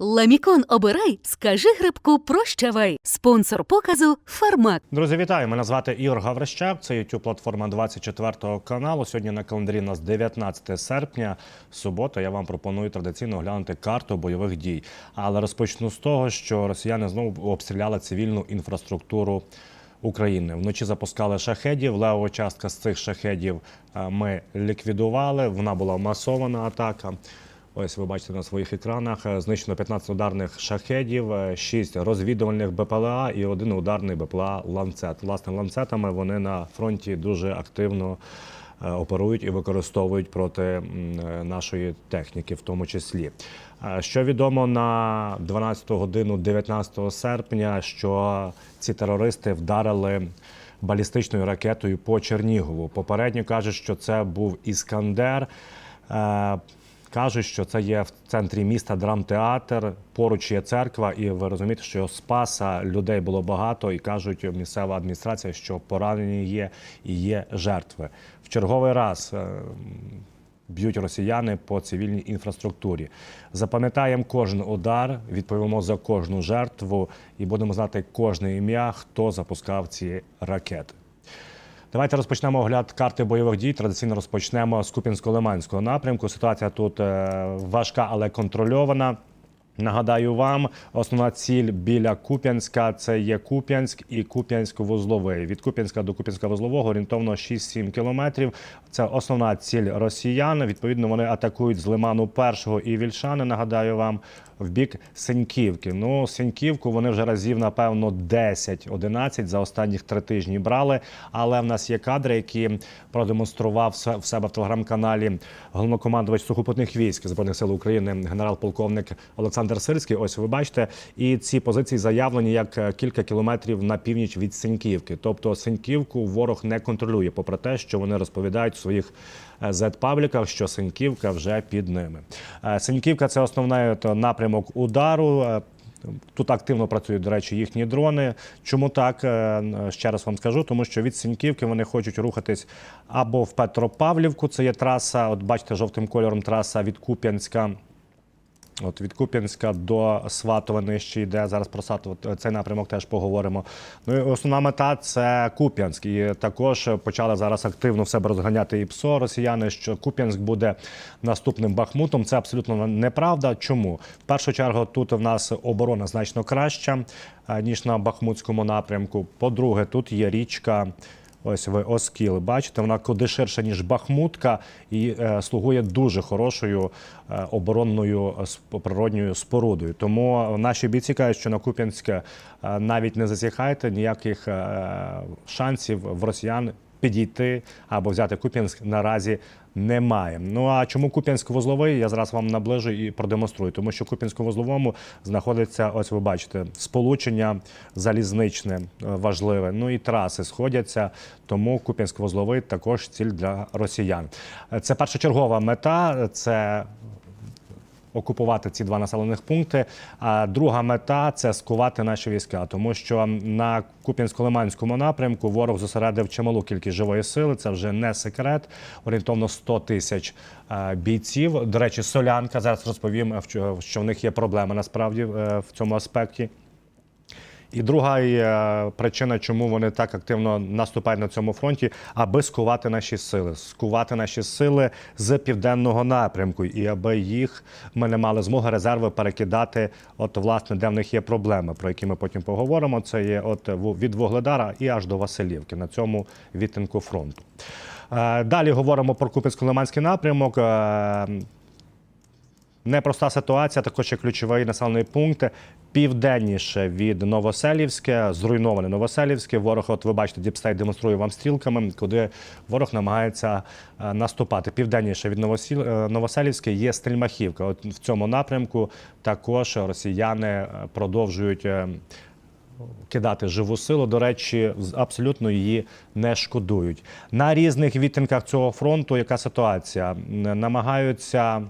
Ламікон обирай, скажи грибку прощавай. Спонсор показу Фармак. Друзі, вітаю! Мене звати Ігор Гаврищак. Це youtube платформа 24 каналу. Сьогодні на календарі у нас 19 серпня, субота. Я вам пропоную традиційно оглянути карту бойових дій. Але розпочну з того, що росіяни знову обстріляли цивільну інфраструктуру. України вночі запускали шахедів. Левова частка з цих шахедів е, ми ліквідували. Вона була масована атака. Ось ви бачите на своїх екранах. Е, Знищено 15 ударних шахедів, 6 розвідувальних БПЛА і один ударний БПЛА ланцет. Власне, ланцетами вони на фронті дуже активно е, оперують і використовують проти е, нашої техніки, в тому числі. Е, Що відомо на 12 годину 19 серпня, що ці терористи вдарили балістичною ракетою по Чернігову. Попередньо кажуть, що це був Іскандер. Кажуть, що це є в центрі міста драмтеатр, поруч є церква, і ви розумієте, що спаса людей було багато, і кажуть місцева адміністрація, що поранені є і є жертви. В черговий раз е, б'ють росіяни по цивільній інфраструктурі. Запам'ятаємо кожен удар, відповімо за кожну жертву і будемо знати кожне ім'я, хто запускав ці ракети. Давайте розпочнемо огляд карти бойових дій. Традиційно розпочнемо з Куп'янсько-Лиманського напрямку. Ситуація тут е, важка, але контрольована. Нагадаю вам, основна ціль біля Куп'янська це є Куп'янськ і Куп'янськ-Вузловий. Від Куп'янська до Куп'янська-Вузлового орієнтовно 6-7 кілометрів. Це основна ціль росіян. Відповідно, вони атакують з лиману першого і Вільшани. Нагадаю вам в бік Сеньківки. Ну, Сеньківку вони вже разів, напевно, 10-11 за останніх три тижні брали. Але в нас є кадри, які продемонстрував в себе в телеграм-каналі головнокомандувач сухопутних військ Збройних сил України, генерал-полковник Олександр Сирський. Ось ви бачите, і ці позиції заявлені як е, кілька кілометрів на північ від Сеньківки. Тобто Сеньківку ворог не контролює, попри те, що вони розповідають в своїх зет-пабліках, що Сеньківка вже під ними. Е, Сеньківка це основний напрямок удару. Е, Тут активно працюють, до речі, їхні дрони. Чому так? Е, Ще раз вам скажу, тому що від Сіньківки вони хочуть рухатись або в Петропавлівку, це є траса, от бачите, жовтим кольором траса від Куп'янська. От від Куп'янська до Сватова нижче йде. Зараз про Сватово цей напрямок теж поговоримо. Ну і основна мета це Куп'янськ. І також почали зараз активно в себе розганяти і ПСО росіяни, що Куп'янськ буде наступним Бахмутом. Це абсолютно неправда. Чому? В першу чергу тут в нас оборона значно краща, е, ніж на Бахмутському напрямку. По-друге, тут є річка. Ось ви Оскіл, бачите, вона куди ширша, ніж Бахмутка, і е, слугує дуже хорошою е, оборонною е, природньою спорудою. Тому наші бійці кажуть, що на Куп'янське навіть не зазіхайте, ніяких шансів в росіян підійти або взяти Куп'янськ наразі немає. Ну а чому Куп'янськ-Возловий? Я зараз вам наближу і продемонструю. Тому що в Куп'янську-Вузловому знаходиться, ось ви бачите, сполучення залізничне е, важливе. Ну і траси сходяться. Тому Куп'янськ-Возловий також ціль для росіян. Е, Це першочергова мета. Це окупувати ці два населених пункти. А друга мета це скувати наші війська, тому що на Куп'янсько-Лиманському напрямку ворог зосередив чималу кількість живої сили. Це вже не секрет. Орієнтовно 100 тисяч е, бійців. До речі, солянка зараз розповім, що в них є проблеми насправді е, в цьому аспекті. І друга е, причина, чому вони так активно наступають на цьому фронті, аби скувати наші сили, скувати наші сили з південного напрямку, і аби їх ми не мали змоги резерви перекидати, от власне, де в них є проблеми, про які ми потім поговоримо. Це є от від Вогледара і аж до Василівки на цьому відтинку фронту. Е, Далі говоримо про Купецько-Лиманський напрямок. Непроста ситуація, також є ключовий населений пункт. Південніше від Новоселівське, зруйноване Новоселівське. Ворог, от ви бачите, Діпстейт демонструє вам стрілками, куди ворог намагається е, наступати. Південніше від е, Новоселівське є Стельмахівка. От в цьому напрямку також росіяни е, продовжують. Кидати живу силу, до речі, абсолютно її не шкодують. На різних відтинках цього фронту яка ситуація? Намагаються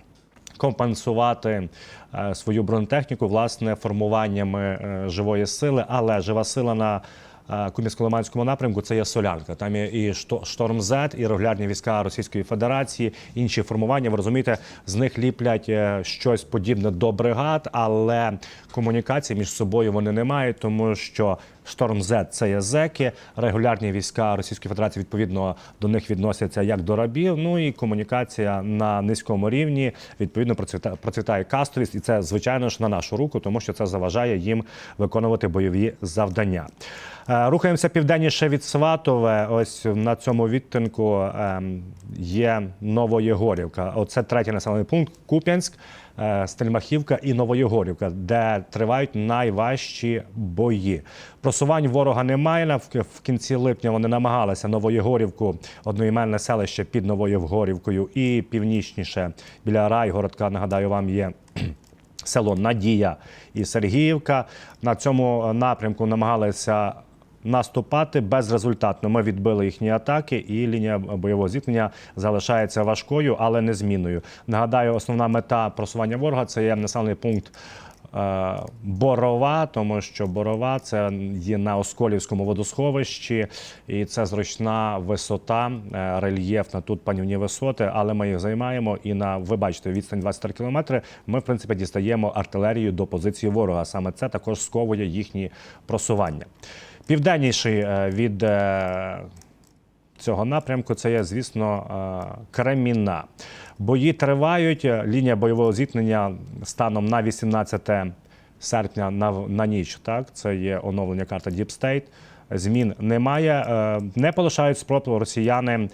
компенсувати е, свою бронетехніку власне формуваннями е, живої сили, але жива сила на Кум'янсько-Лиманському напрямку це є Солянка. Там є і Што- Шторм Зет, і регулярні війська Російської Федерації, інші формування. Ви розумієте, з них ліплять е, щось подібне до бригад, але комунікації між собою вони не мають, тому що Шторм Зет це є зеки, регулярні війська Російської Федерації відповідно до них відносяться як до рабів. Ну і комунікація на низькому рівні відповідно процвіта- процвітає кастовість, і це звичайно ж на нашу руку, тому що це заважає їм виконувати бойові завдання. Е, Рухаємося південніше від Сватове. Ось на цьому відтинку ем, є Новоєгорівка. Оце третій населений пункт Куп'янськ, е, Стельмахівка і Новоєгорівка, де тривають найважчі бої. Просувань ворога немає. В кінці липня вони намагалися Новоєгорівку, одноіменне селище під Новоєгорівкою і північніше біля Райгородка. Нагадаю, вам є село Надія і Сергіївка. На цьому е, напрямку намагалися наступати безрезультатно. Ми відбили їхні атаки, і лінія бойового зіткнення залишається важкою, але незмінною. Нагадаю, основна мета просування ворога це є населений пункт. е, Борова, тому що борова це є на Осколівському водосховищі, і це зручна висота, е, рельєфна тут панівні висоти, але ми їх займаємо. І на ви бачите, відстань 23 кілометри. Ми в принципі дістаємо артилерію до позиції ворога. Саме це також сковує їхні просування. Південніший е, від е, цього напрямку це є, звісно, е, Креміна. Бої тривають. Лінія бойового зіткнення станом на 18 серпня на, на ніч. Так, це є оновлення Deep State. Змін немає. Не полишають спроб росіяни.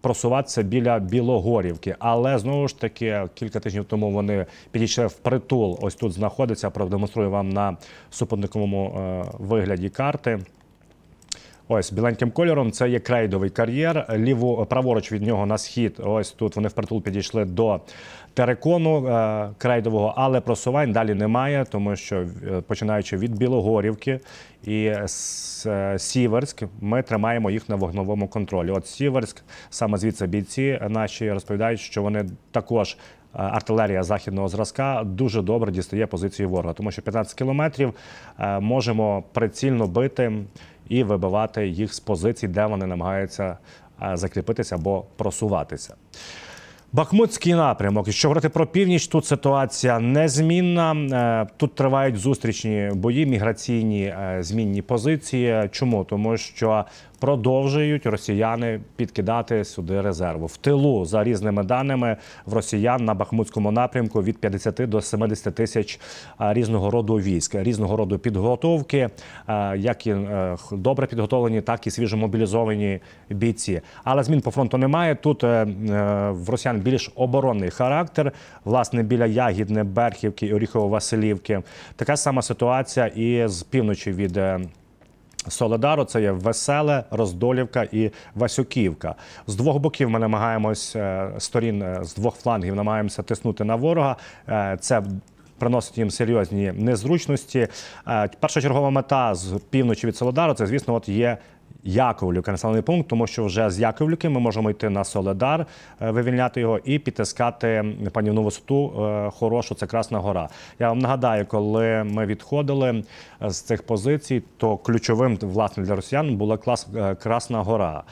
Просуватися біля Білогорівки, але знову ж таки кілька тижнів тому вони підійшли в притул. Ось тут знаходиться. Продемонструю вам на супутниковому е, вигляді карти. Ось біленьким кольором це є крейдовий кар'єр. Ліво праворуч від нього на схід. Ось тут вони впритул підійшли до терекону е, крейдового, але просувань далі немає, тому що е, починаючи від Білогорівки і е, Сіверськ, ми тримаємо їх на вогновому контролі. От Сіверськ, саме звідси бійці наші розповідають, що вони також. Артилерія західного зразка дуже добре дістає позиції ворога, тому що 15 кілометрів можемо прицільно бити і вибивати їх з позицій, де вони намагаються закріпитися або просуватися. Бахмутський напрямок. Якщо говорити про північ, тут ситуація незмінна. Е, Тут тривають зустрічні бої, міграційні е, змінні позиції. Чому? Тому що продовжують росіяни підкидати сюди резерву. В тилу, за різними даними, в росіян на Бахмутському напрямку від 50 до 70 тисяч різного роду військ, різного роду підготовки, як і е, добре підготовлені, так і свіжомобілізовані бійці. Але змін по фронту немає. Тут е, е, в росіян більш оборонний характер. Власне, біля Ягідне, Берхівки Оріхово-Василівки. Така сама ситуація і з півночі від. Соледару це є Веселе, Роздолівка і Васюківка. З двох боків ми намагаємось е, сторін е, з двох флангів намагаємося тиснути на ворога. Е, Це приносить їм серйозні незручності. Першочергова мета з півночі від Солодару це, звісно, от є. Яковлівка населений пункт, тому що вже з Яковлівки ми можемо йти на Соледар, е, вивільняти його і підтискати панівну висоту е, хорошу. Це Красна Гора. Я вам нагадаю, коли ми відходили е, з цих позицій, то ключовим власне для росіян була клас Красна Гора,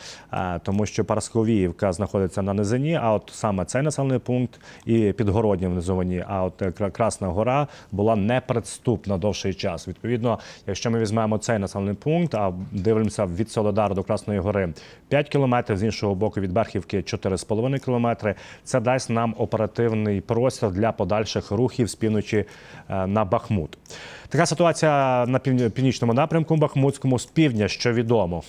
тому що Парасковіївка знаходиться на низині. А от саме цей населений пункт і підгородні внизовані. А от Красна Гора була неприступна довший час. Відповідно, якщо ми візьмемо цей населений пункт, а дивимося від Солодару до Красної Гори 5 кілометрів, з іншого боку від Берхівки 4,5 кілометри. Це дасть нам оперативний простір для подальших рухів з півночі е, на Бахмут. Така ситуація на пів- північному напрямку Бахмутському з півдня, що відомо.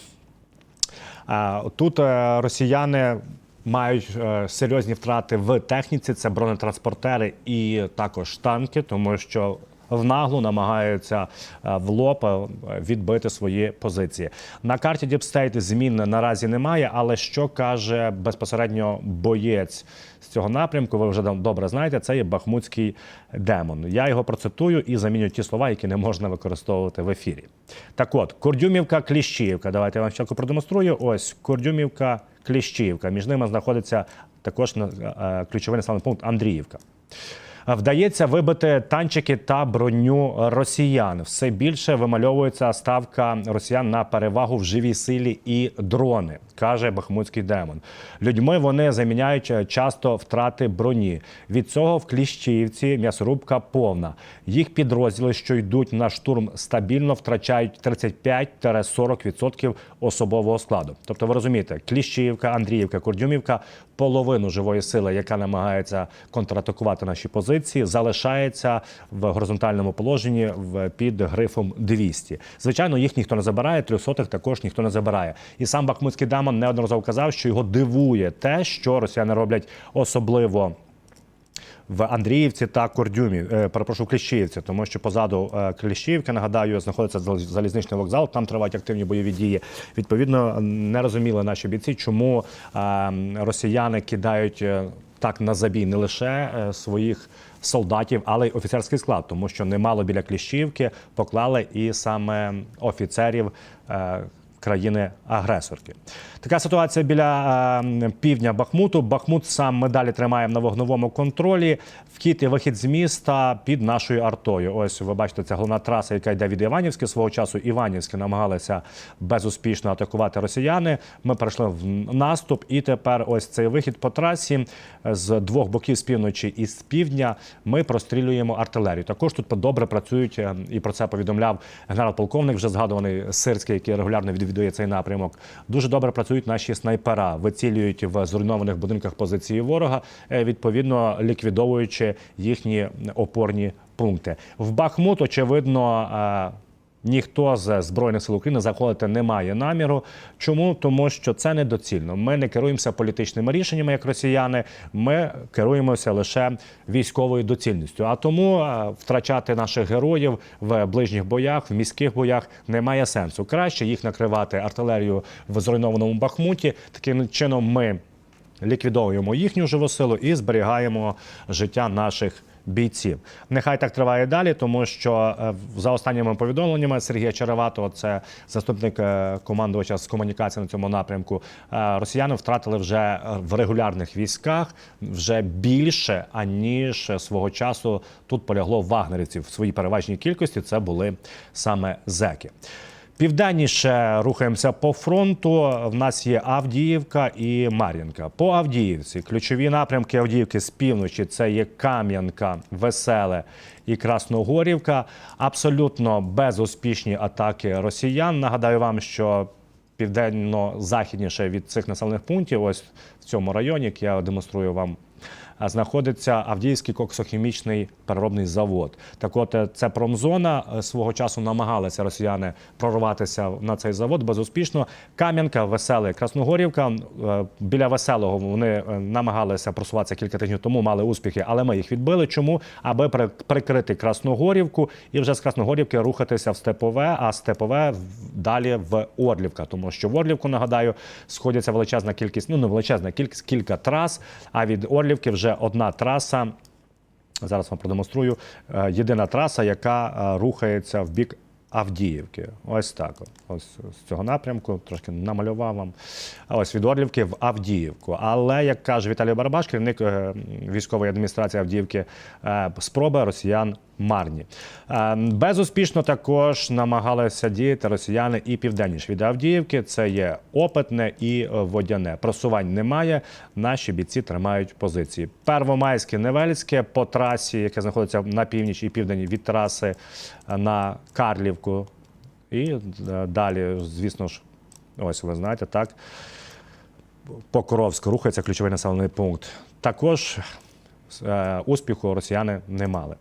А, Тут е, росіяни мають е, серйозні втрати в техніці. Це бронетранспортери і також танки, тому що в наглу намагаються е, в лоб е, відбити свої позиції. На карті State змін наразі немає, але що каже безпосередньо боєць з цього напрямку, ви вже добре знаєте, це є бахмутський демон. Я його процитую і заміню ті слова, які не можна використовувати в ефірі. Так от, Курдюмівка, Кліщіївка. Давайте я вам спочатку продемонструю. Ось Курдюмівка, Кліщіївка. Між ними знаходиться також е, ключовий населений пункт Андріївка. Вдається вибити танчики та броню росіян. Все більше вимальовується ставка росіян на перевагу в живій силі і дрони, каже Бахмутський демон. Людьми вони заміняють е, часто втрати броні. Від цього в Кліщівці м'ясорубка повна. Їх підрозділи, що йдуть на штурм, стабільно втрачають 35-40% особового складу. Тобто, ви розумієте, Кліщівка, Андріївка, Курдюмівка половину живої сили, яка намагається контратакувати наші позиції, залишається в горизонтальному положенні в під грифом 200. Звичайно, їх ніхто не забирає, трьохсотих також ніхто не забирає. І сам Бахмутський демон неодноразово казав, що його дивує те, що росіяни роблять особливо. В Андріївці та Кордюмі, е, перепрошую, Кліщіївці, тому що позаду е, Кліщіївки, нагадаю, знаходиться зал- залізничний вокзал, там тривають активні бойові дії. Відповідно, не розуміли наші бійці, чому е, росіяни кидають е, так на забій не лише своїх солдатів, але й офіцерський склад, тому що немало біля кліщівки поклали і саме офіцерів. Країни-агресорки. Така ситуація біля е, півдня Бахмуту. Бахмут сам ми далі тримаємо на вогновому контролі. Вхід і вихід з міста під нашою артою. Ось ви бачите, це головна траса, яка йде від Іванівська. Свого часу Іванівське намагалися безуспішно атакувати росіяни. Ми перейшли в наступ, і тепер ось цей вихід по трасі з двох боків з півночі і з півдня. Ми прострілюємо артилерію. Також тут добре працюють, е, і про це повідомляв генерал-полковник, вже згадуваний Сирський, який регулярно відвідує цей напрямок. Дуже добре працюють наші снайпера, вицілюють в зруйнованих будинках позиції ворога, е, відповідно ліквідовуючи їхні опорні пункти. В Бахмут, очевидно. Ніхто з збройних сил України заходити не має наміру. Чому? Тому що це недоцільно. Ми не керуємося політичними рішеннями, як росіяни. Ми керуємося лише військовою доцільністю. А тому е, втрачати наших героїв в ближніх боях, в міських боях немає сенсу. Краще їх накривати артилерією в зруйнованому Бахмуті. Таким чином ми ліквідовуємо їхню живу силу і зберігаємо життя наших бійців. Нехай так триває далі, тому що е, за останніми повідомленнями Сергія Череватого, це заступник е, командувача з комунікації на цьому напрямку. е, Росіяни втратили вже в регулярних військах вже більше аніж свого часу тут полягло вагнерівців в своїй переважній кількості. Це були саме зеки. Південніше рухаємося по фронту. В нас є Авдіївка і Мар'їнка. По Авдіївці ключові напрямки Авдіївки з півночі це є Кам'янка, Веселе і Красногорівка. Абсолютно безуспішні атаки росіян. Нагадаю вам, що південно-західніше від цих населених пунктів, ось цьому районі, як я демонструю вам. Знаходиться Авдіївський коксохімічний переробний завод. Так, от це промзона Е, свого часу намагалися росіяни прорватися на цей завод безуспішно. Кам'янка, Веселе, Красногорівка. Е, Біля веселого вони е, намагалися просуватися кілька тижнів тому, мали успіхи, але ми їх відбили. Чому? Аби прикрити Красногорівку і вже з Красногорівки рухатися в Степове, а Степове далі в Орлівка. Тому що в Орлівку, нагадаю, сходяться величезна кількість, ну не величезна кількість, кілька трас. А від Орлівки вже одна траса. Зараз вам продемонструю. Е, Єдина траса, яка е, рухається в бік Авдіївки. Ось так. Ось з цього напрямку трошки намалював вам. Ось від Орлівки в Авдіївку. Але як каже Віталій Барабаш, керівник е, військової адміністрації Авдіївки, спроби росіян марні. Е, Безуспішно також намагалися діяти росіяни і південніше від Авдіївки. Це є опитне і водяне. Просувань немає. Наші бійці тримають позиції. Первомайське, Невельське по трасі, яке знаходиться на північ і південь від траси е, на Карлівку. І е, далі, звісно ж, ось ви знаєте, так. Покровськ рухається ключовий населений пункт. Також е, успіху росіяни не мали.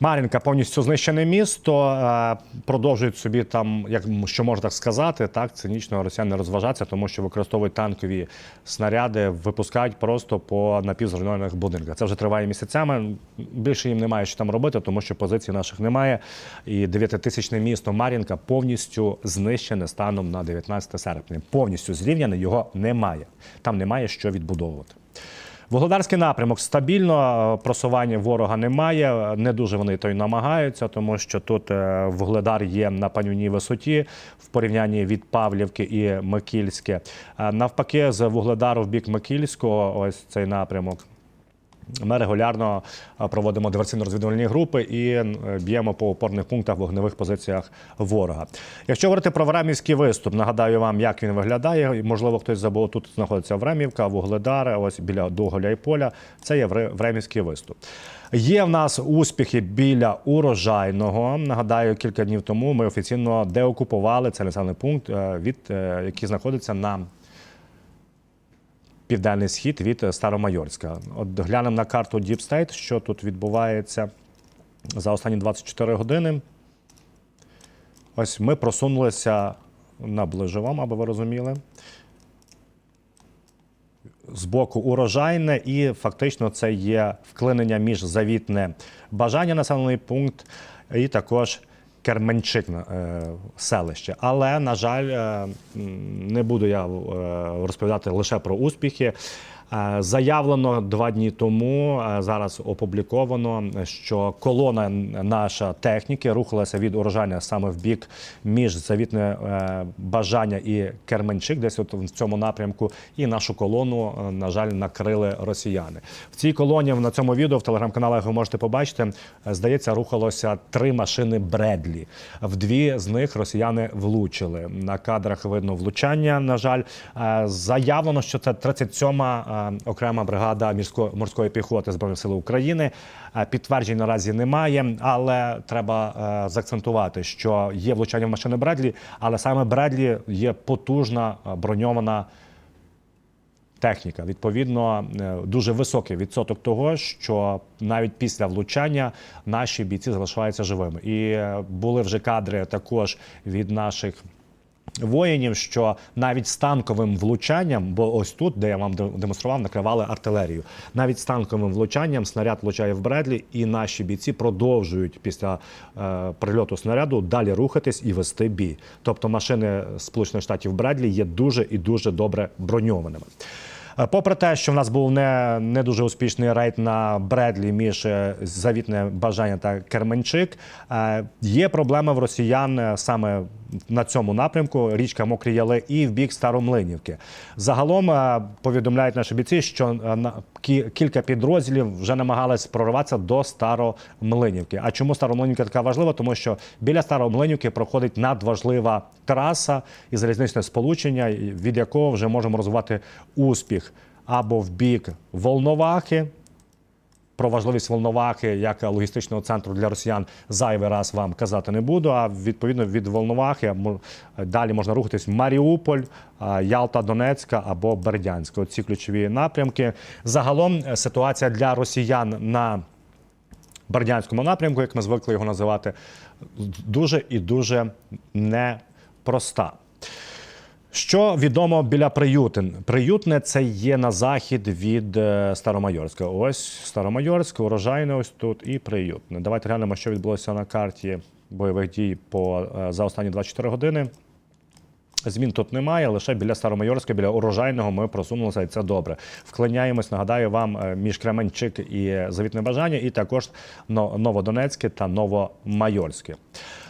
Мар'їнка повністю знищене місто. е, Продовжують собі там, як що можна так сказати, так цинічно росіяни розважатися, тому що використовують танкові снаряди, випускають просто по напівзруйнованих будинках. Це вже триває місяцями. Більше їм немає що там робити, тому що позицій наших немає. І дев'ятитисячне місто Мар'їнка повністю знищене станом на 19 серпня. Повністю зрівняне його немає. Там немає що відбудовувати. Вугледарський напрямок стабільно, е, просування ворога немає. Не дуже вони то й намагаються, тому що тут е, Вугледар є на панівній висоті в порівнянні від Павлівки і Микільське. Е, Навпаки, з Вугледару в бік Микільського, ось цей напрямок. Ми регулярно проводимо диверсійно-розвідувальні групи і е, б'ємо по опорних пунктах вогневих позиціях ворога. Якщо говорити про Времівський виступ, нагадаю вам, як він виглядає. Можливо, хтось забув, тут знаходиться Времівка, Вугледар, ось біля Доголя і поля. Це є Вре- Времівський виступ. Є в нас успіхи біля урожайного. Нагадаю, кілька днів тому ми офіційно деокупували цей населений пункт, е, від е, який знаходиться на південний схід від е, Старомайорська. От глянемо на карту Deep State, що тут відбувається за останні 24 години. Ось ми просунулися наближу вам, аби ви розуміли. З боку урожайне, і фактично це є вклинення між завітне бажання населений пункт і також Керменчик е, селище. Але, на жаль, е, не буду я е, розповідати лише про успіхи. Е, Заявлено два дні тому, е, зараз опубліковано, що колона наша техніки рухалася від урожання саме в бік між завітне е, бажання і Керменчик, десь от в цьому напрямку, і нашу колону, на жаль, накрили росіяни. В цій колоні на цьому відео в телеграм-каналах ви можете побачити, здається, рухалося три машини Бредлі. В дві з них росіяни влучили. На кадрах видно влучання. На жаль, заявлено, що це 37-ма е, окрема бригада морської піхоти збройних сил України. Підтверджень наразі немає, але треба е, заакцентувати, що є влучання в машини Бредлі, але саме Бредлі є потужна е, броньована техніка. Відповідно, е, дуже високий відсоток того, що навіть після влучання наші бійці залишаються живими. І були вже кадри також від наших. Воїнів, що навіть з танковим влучанням, бо ось тут, де я вам демонстрував, накривали артилерію. Навіть з танковим влучанням снаряд влучає в Бредлі, і наші бійці продовжують після е, прильоту снаряду далі рухатись і вести бій. Тобто машини Сполучених Штатів Бредлі є дуже і дуже добре броньованими. Е, Попри те, що в нас був не, не дуже успішний рейд на Бредлі між е, завітне бажання та Керменчик, е, є проблеми в росіян саме на цьому напрямку річка Мокрі Яли і в бік Старомлинівки. Загалом е, повідомляють наші бійці, що е, на кі- кілька підрозділів вже намагались прориватися до Старомлинівки. А чому Старомлинівка така важлива? Тому що біля Старомлинівки проходить надважлива траса і залізничне сполучення, від якого вже можемо розвивати успіх або в бік Волновахи. Про важливість Волновахи як логістичного центру для росіян зайвий раз вам казати не буду. А відповідно від Волновахи далі можна рухатись Маріуполь, Ялта, Донецька або Бердянська. Оці ключові напрямки. Загалом е, ситуація для росіян на Бердянському напрямку, як ми звикли його називати, дуже і дуже непроста. Що відомо біля Приютин? Приютне це є на захід від е, Старомайорська. Ось Старомайорськ, урожайне ось тут і Приютне. Давайте глянемо, що відбулося на карті бойових дій по, е, за останні 24 години. Змін тут немає, лише біля Старомайорська, біля урожайного ми просунулися, і це добре. Вклиняємось, нагадаю вам, е, між Кременчик і Завітне Бажання, і також Новодонецьке та Новомайорське.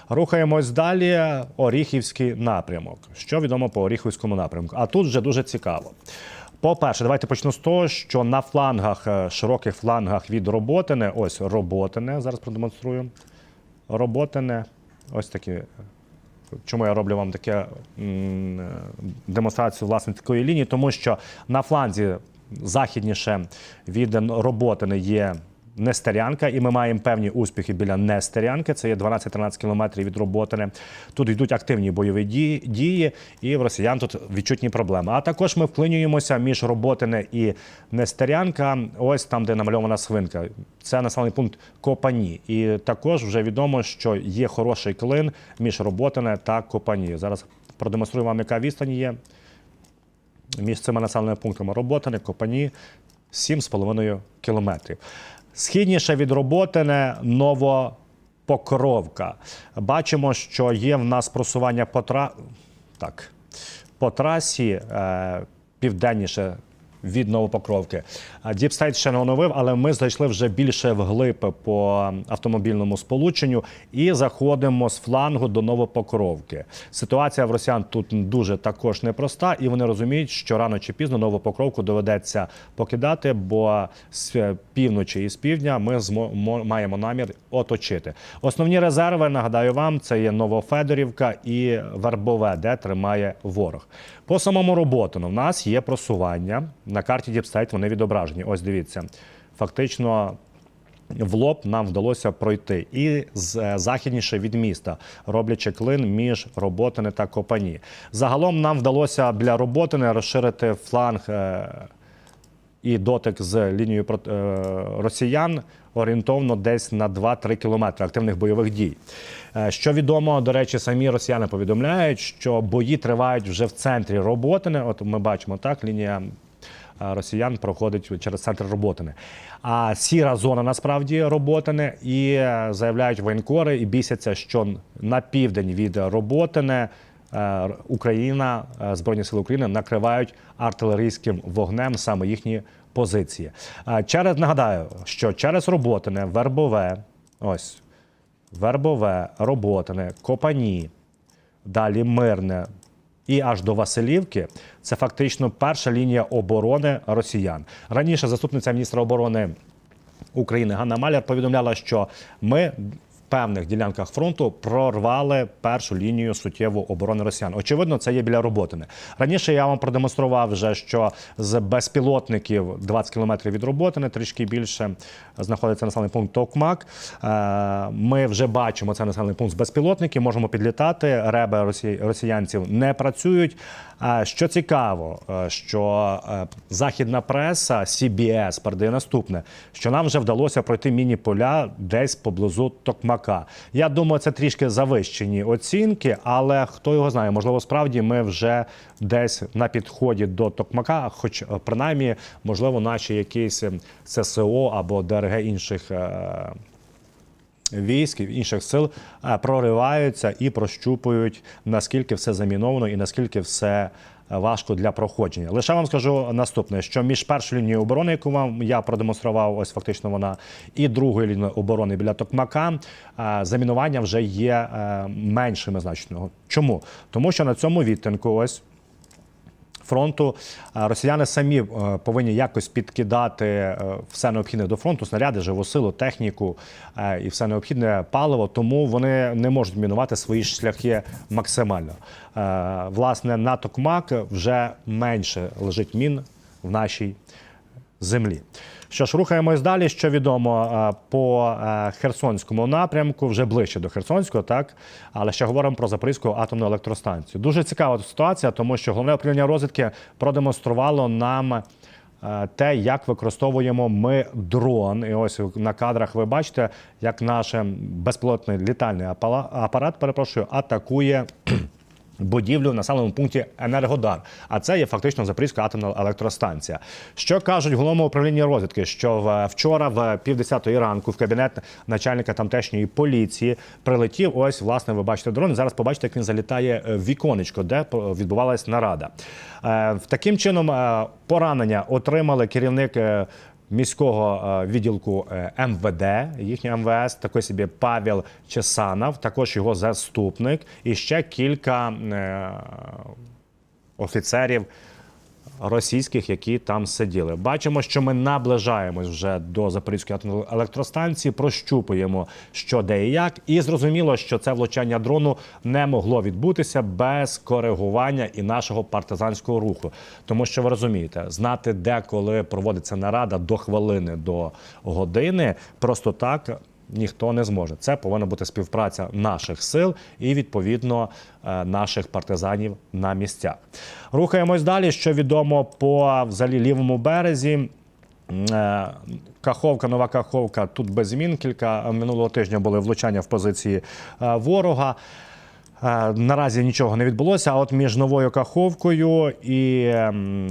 Рухаємось далі. Оріхівський напрямок. Що відомо по Оріхівському напрямку? А тут вже дуже цікаво. По-перше, давайте почну з того, що на флангах, е, широких флангах від Роботине, ось Роботине, зараз продемонструю. Роботине, ось такі Чому я роблю вам таке е, демонстрацію власне такої лінії? Тому що на фланзі західніше від Роботини є Нестерянка, і ми маємо певні успіхи біля Нестерянки. Це є 12-13 кілометрів від Роботини. Тут йдуть активні бойові дії, і в росіян тут відчутні проблеми. А також ми вклинюємося між Роботине і Нестерянка. Ось там, де намальована свинка. Це населений пункт Копані. І також вже відомо, що є хороший клин між Роботине та Копані. Зараз продемонструю вам, яка відстань є між цими населеними пунктами Роботине, Копані 7,5 кілометрів. Східніше від Роботине Новопокровка. Бачимо, що є в нас просування по, тра... так, по трасі е, південніше від Новопокровки. Діпстейт ще не оновив, але ми зайшли вже більше вглиб по автомобільному сполученню і заходимо з флангу до Новопокровки. Ситуація в росіян тут дуже також непроста, і вони розуміють, що рано чи пізно Новопокровку доведеться покидати, бо з півночі і з півдня ми маємо намір оточити. Основні резерви, нагадаю вам, це є Новофедорівка і Вербове, де тримає ворог. По самому Роботину в нас є просування. На карті Діпстейт вони відображені. Ось дивіться. Фактично в лоб нам вдалося пройти і з е, західніше від міста, роблячи клин між Роботини та Копані. Загалом нам вдалося для Роботини розширити фланг е, і дотик з лінією е, росіян орієнтовно десь на 2-3 кілометри активних бойових дій. Е, Що відомо, до речі, самі росіяни повідомляють, що бої тривають вже в центрі Роботини. От ми бачимо так, лінія е, росіян проходить через центр Роботини. А сіра зона насправді Роботини і е, заявляють воєнкори і бісяться, що на південь від Роботини Україна, Збройні сили України накривають артилерійським вогнем саме їхні позиції. Через нагадаю, що через Роботине, Вербове, ось Вербове, Роботине, Копані, далі Мирне і аж до Василівки це фактично перша лінія оборони росіян. Раніше заступниця міністра оборони України Ганна Маляр повідомляла, що ми певних ділянках фронту прорвали першу лінію суттєву оборони росіян. Очевидно, це є біля Роботини. Раніше я вам продемонстрував вже, що з безпілотників 20 кілометрів від Роботини, трішки більше знаходиться населений пункт Токмак. Е, Ми вже бачимо цей населений пункт з безпілотників, можемо підлітати. Реби росі- росіянців не працюють. Що цікаво, е, що е, західна преса CBS передає наступне, що нам вже вдалося пройти міні-поля десь поблизу Токмака. Я думаю, це трішки завищені оцінки, але хто його знає, можливо, справді ми вже десь на підході до Токмака, хоч е, принаймні, можливо, наші якісь е, ССО або ДРГ інших. Військ інших сил е, прориваються і прощупують, наскільки все заміновано і наскільки все е, важко для проходження. Лише вам скажу наступне: що між першою лінією оборони, яку вам я продемонстрував, ось фактично вона, і другою лінією оборони біля Токмака, е, замінування вже є меншими значно. Чому? Тому що на цьому відтинку ось фронту. Е, Росіяни самі е, повинні якось підкидати е, все необхідне до фронту, снаряди, живу силу, техніку і все необхідне паливо, тому вони не можуть мінувати свої шляхи максимально. Власне, на Токмак вже менше лежить мін в нашій землі. Що ж, рухаємось далі. Що відомо е, по е, Херсонському напрямку, вже ближче до Херсонського, так але ще говоримо про Запорізьку атомну електростанцію. Дуже цікава ситуація, тому що головне управління розвідки продемонструвало нам. е, Те, як використовуємо ми дрон, і ось на кадрах ви бачите, як наш безпілотний літальний апарат, перепрошую, атакує будівлю в населеному пункті Енергодар. А це є фактично Запорізька атомна електростанція. Що кажуть в головному управлінні розвідки? Що вчора в півдесятої ранку в кабінет начальника тамтешньої поліції прилетів. Ось власне, ви бачите дрон. Зараз побачите, як він залітає е, в віконечко, де відбувалась нарада. Е, Таким чином е, поранення отримали керівник. Міського е, відділку е, МВД, їхнє МВС, такий собі Павел Чесанов, також його заступник, і ще кілька е, офіцерів російських, які там сиділи. Бачимо, що ми наближаємось вже до Запорізької атомної електростанції, прощупуємо, що де і як, і зрозуміло, що це влучання дрону не могло відбутися без коригування і нашого партизанського руху. Тому що ви розумієте, знати, де коли проводиться нарада до хвилини, до години, просто так. Ніхто не зможе. Це повинна бути співпраця наших сил і відповідно е, наших партизанів на місцях. Рухаємось далі. Що відомо по взагалі лівому березі. Е, Каховка, нова Каховка. Тут без змін. Кілька минулого тижня були влучання в позиції е, ворога. Е, Наразі нічого не відбулося. А от між новою Каховкою і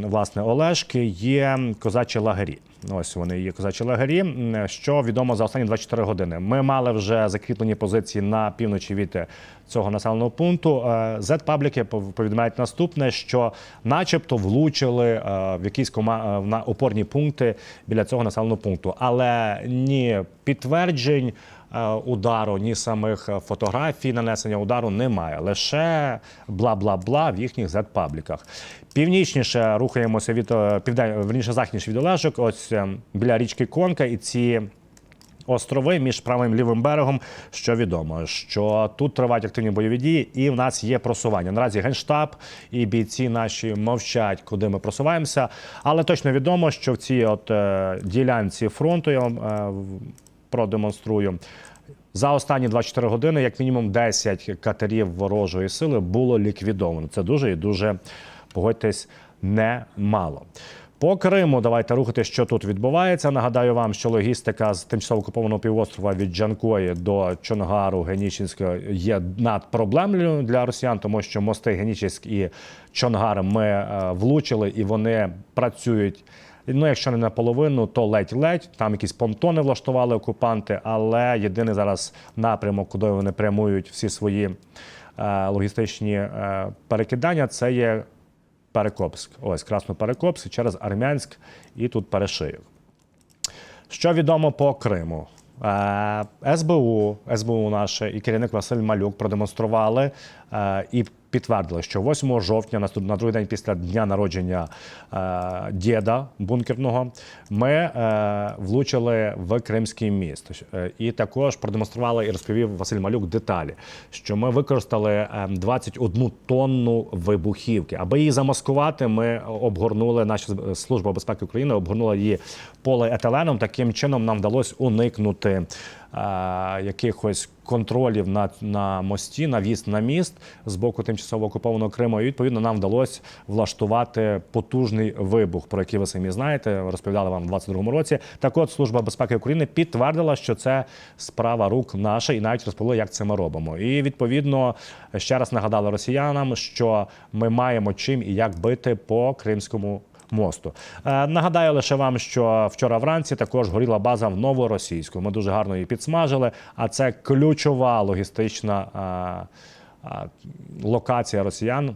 власне Олешки є козачі лагері. Ось вони є козачі лагері. Що відомо за останні 24 години. Ми мали вже закріплені позиції на півночі від цього населеного пункту. Z-пабліки повідомляють наступне, що, начебто, влучили е, в якісь кома... е, на опорні пункти біля цього населеного пункту, але ні підтверджень е, удару, ні самих е, фотографій нанесення удару немає. Лише бла-бла-бла в їхніх Z-пабліках. Північніше рухаємося від е, південь, верніше західніше від Олешок, ось е, біля річки Конка, і ці. Острови між правим і лівим берегом, що відомо, що тут тривають активні бойові дії, і в нас є просування. Наразі генштаб і бійці наші мовчать, куди ми просуваємося. Але точно відомо, що в цій от е, ділянці фронту я вам продемонструю. За останні 24 години, як мінімум, 10 катерів ворожої сили було ліквідовано. Це дуже і дуже, погодьтесь, немало. По Криму давайте рухати, що тут відбувається. Нагадаю вам, що логістика з тимчасово окупованого півострова від Джанкої до Чонгару Генічинського є надпроблемною для росіян, тому що мости Генічинськ і Чонгар ми е, влучили і вони працюють. Ну, якщо не наполовину, то ледь-ледь. Там якісь понтони влаштували окупанти, але єдиний зараз напрямок, куди вони прямують всі свої е, логістичні е, перекидання, це є Перекопськ. Ось Красноперекопськ через Армянськ і тут Перешиїв. Що відомо по Криму? Е, СБУ, СБУ наше і керівник Василь Малюк продемонстрували е, і підтвердили, що 8 жовтня, на, другий день після дня народження е, діда бункерного, ми е, влучили в Кримський міст. Е, І також продемонстрували і розповів Василь Малюк деталі, що ми використали е, 21 тонну вибухівки. Аби її замаскувати, ми обгорнули наша служба безпеки України, обгорнула її поліетиленом. Таким чином нам вдалося уникнути е, якихось контролів на, на мості, на в'їзд на міст з боку тимчасово окупованого Криму. І відповідно нам вдалося влаштувати потужний вибух, про який ви самі знаєте, розповідали вам у 22-му році. Так от служба безпеки України підтвердила, що це справа рук наша, і навіть розповіли, як це ми робимо. І відповідно ще раз нагадали росіянам, що ми маємо чим і як бити по кримському. Мосту Е, нагадаю лише вам, що вчора вранці також горіла база в новоросійську. Ми дуже гарно її підсмажили. А це ключова логістична е, е, локація росіян.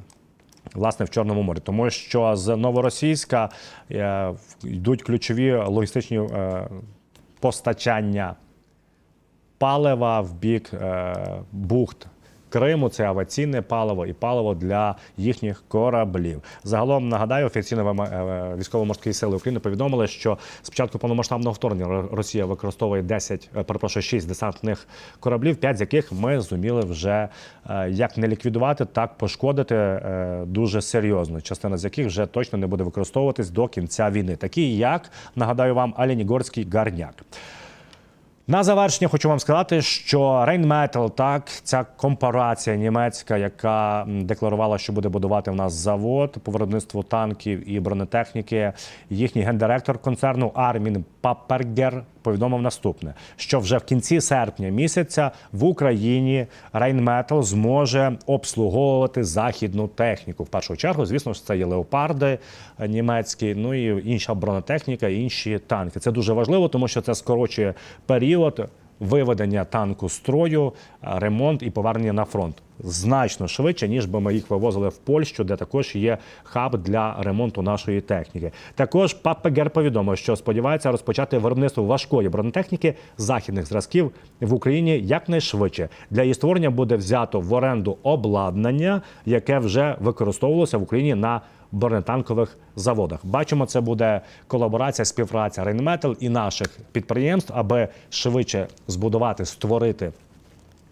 Власне, в Чорному морі, тому що з новоросійська йдуть ключові логістичні постачання палива в бік бухт Криму. Це авіаційне паливо і паливо для їхніх кораблів. Загалом нагадаю, офіційно вим- е, військово-морські сили України повідомили, що з початку повномасштабного вторгнення Росія використовує 10, е, перепрошую, 6 десантних кораблів, 5 з яких ми зуміли вже е, як не ліквідувати, так пошкодити е, дуже серйозно. Частина з яких вже точно не буде використовуватись до кінця війни, такі як нагадаю вам Алінігорський гарняк. На завершення хочу вам сказати, що Рейнметал, так ця компарація німецька, яка декларувала, що буде будувати в нас завод по виробництву танків і бронетехніки. Їхній гендиректор концерну Армін Папергер повідомив наступне: що вже в кінці серпня місяця в Україні Rheinmetall зможе обслуговувати західну техніку. В першу чергу, звісно ж, це є леопарди німецькі, ну і інша бронетехніка, інші танки. Це дуже важливо, тому що це скорочує період виведення танку строю, ремонт і повернення на фронт. Значно швидше, ніж би ми їх вивозили в Польщу, де також є хаб для ремонту нашої техніки. Також ПАПГР повідомив, що сподівається розпочати виробництво важкої бронетехніки західних зразків в Україні якнайшвидше. Для її створення буде взято в оренду обладнання, яке вже використовувалося в Україні на бронетанкових заводах. Бачимо, це буде колаборація, співпраця Рейнметал і наших підприємств, аби швидше збудувати, створити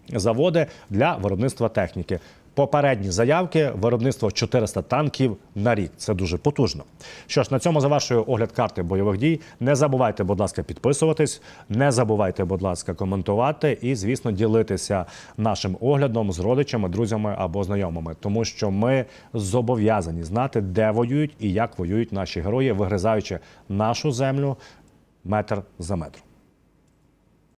заводи для виробництва техніки. Попередні заявки виробництво 400 танків на рік. Це дуже потужно. Що ж, на цьому завершую огляд карти бойових дій. Не забувайте, будь ласка, підписуватись, не забувайте, будь ласка, коментувати і, звісно, ділитися нашим оглядом з родичами, друзями або знайомими, тому що ми зобов'язані знати, де воюють і як воюють наші герої, вигризаючи нашу землю метр за метром.